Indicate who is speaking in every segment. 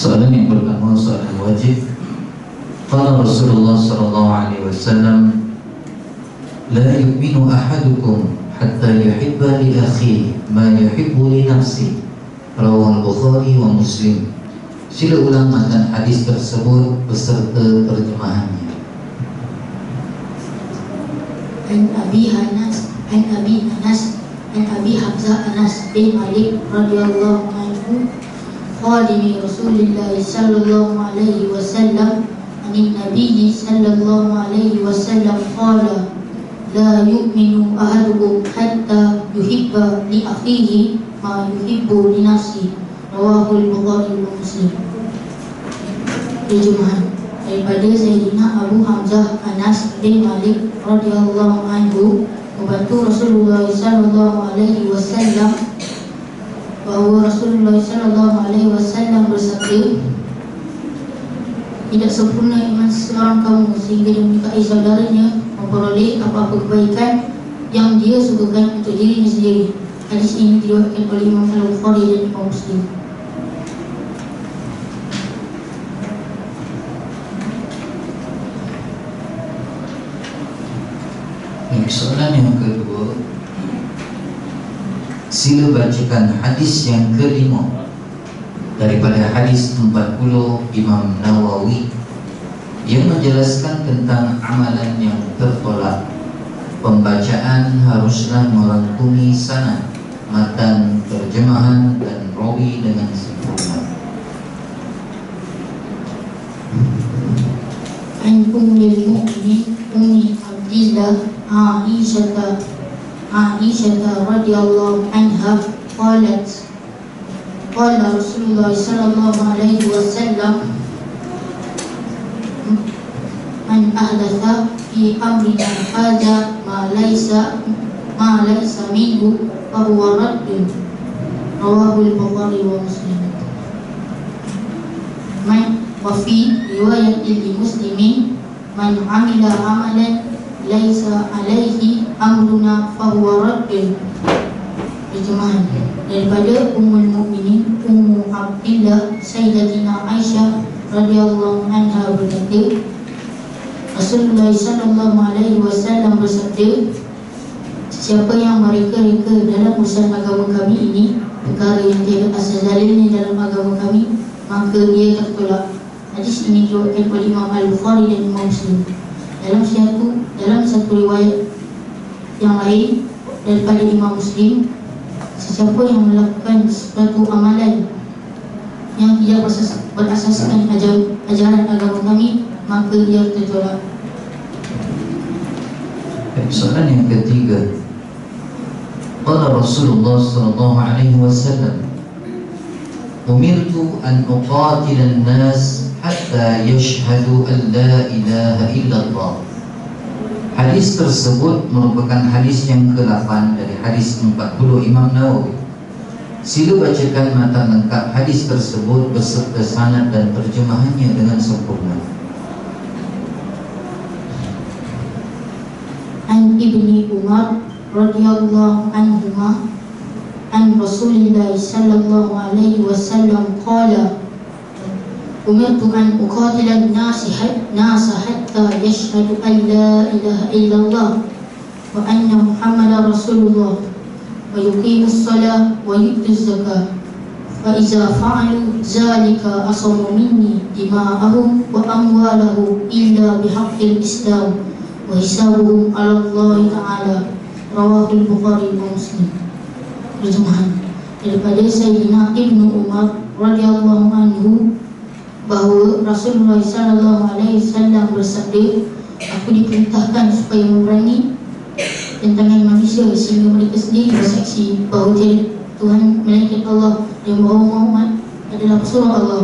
Speaker 1: seorang yang beramal seorang wajib. Kala Rasulullah sallallahu alaihi wasallam la yu'minu ahadukum hatta yuhibba li akhi ma yuhibbu li nafsi. Rawahu bukhari wa muslim. Sila ulang matan hadis tersebut beserta terjemahannya.
Speaker 2: An Abi Anas An Abi Anas An Abi Hamzah Anas bin Malik radhiyallahu anhu خادم رسول الله صلى الله عليه وسلم عن النبي صلى الله عليه وسلم قال لا يؤمن أحدكم حتى يحب لأخيه ما يحب لنفسه. رواه البخاري ومسلم. بجمعان بل سيدنا أبو حمزة أنس بن Hamzah رضي الله عنه radhiyallahu رسول الله صلى الله عليه وسلم bahawa Rasulullah sallallahu alaihi wasallam bersabda tidak sempurna iman seorang kamu sehingga dia menyukai saudaranya memperoleh apa-apa kebaikan yang dia sukakan untuk dirinya sendiri. Hadis ini diriwayatkan oleh Imam Al-Bukhari dan Imam Muslim.
Speaker 1: Soalan yang kedua sila bacakan hadis yang kelima daripada hadis 40 Imam Nawawi yang menjelaskan tentang amalan yang tertolak. Pembacaan haruslah merangkumi sana matan terjemahan dan rawi dengan sempurna.
Speaker 2: An أم المؤمن أم عبد الله عائشة عائشة Rasulullah sallallahu alaihi wasallam man ahdatha fi amrina hadha ma laysa ma laysa minhu fa huwa raddun. Rawahu al-Bukhari wa Muslim. Man wa fi riwayat muslimin man amila amalan laysa alaihi amruna fa huwa raddun. Terjemahan daripada Ummul Mukminin Ummu Abdillah Sayyidatina Aisyah radhiyallahu anha berkata Rasulullah sallallahu alaihi wasallam bersabda Siapa yang mereka-reka dalam urusan agama kami ini perkara yang tiada asal dalilnya dalam agama kami maka dia tertolak Hadis ini diriwayatkan oleh Imam Al-Bukhari dan Imam Muslim. Dalam satu dalam satu riwayat yang lain daripada Imam Muslim, sesiapa yang melakukan suatu amalan yang tidak berasaskan ajar, ajaran agama kami, maka dia tertolak.
Speaker 1: Soalan yang ketiga Qala Rasulullah sallallahu alaihi wasallam Umirtu an uqatila an-nas hatta yashhadu an la ilaha illallah Hadis tersebut merupakan hadis yang ke-8 dari hadis 40 Imam Nawawi. Sila bacakan matan lengkap hadis tersebut beserta sanad dan terjemahannya dengan sempurna.
Speaker 2: An Ibni Umar radhiyallahu anhuma an Rasulillah sallallahu alaihi wasallam qala أمرت أن أقاتل الناس الناس حتى يشهدوا أن لا إله إلا الله وأن محمدا رسول الله. ويقيموا الصلاة ويؤتوا الزكاة. فإذا فعلوا ذلك عصموا مني دماءهم وأموالهم إلا بحق الإسلام وحسابهم على الله تعالى. رواه البخاري ومسلم. Terjemahan daripada Sayyidina Ibnu Umar radhiyallahu anhu bahawa Rasulullah sallallahu alaihi wasallam bersabda aku diperintahkan supaya memerangi tentangan manusia sehingga mereka sendiri bersaksi bahawa tiada Tuhan melainkan Allah dan bahawa Muhammad adalah pesuruh Allah.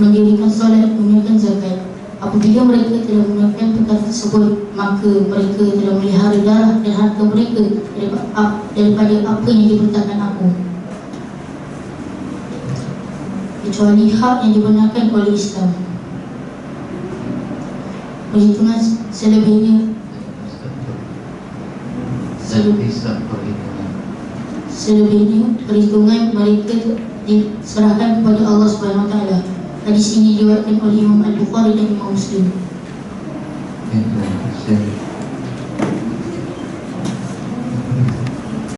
Speaker 2: Mendirikan solat menunaikan zakat. Apabila mereka telah menunaikan perkara tersebut maka mereka telah melihara darah dan harta mereka daripada, daripada apa yang diperintahkan aku kecuali hak yang dibenarkan oleh Islam. Perhitungan selebihnya selebihnya perhitungan mereka diserahkan kepada Allah Subhanahu Hadis ini diriwayatkan oleh Imam Al-Bukhari dan Imam Muslim.
Speaker 1: Terima kasih.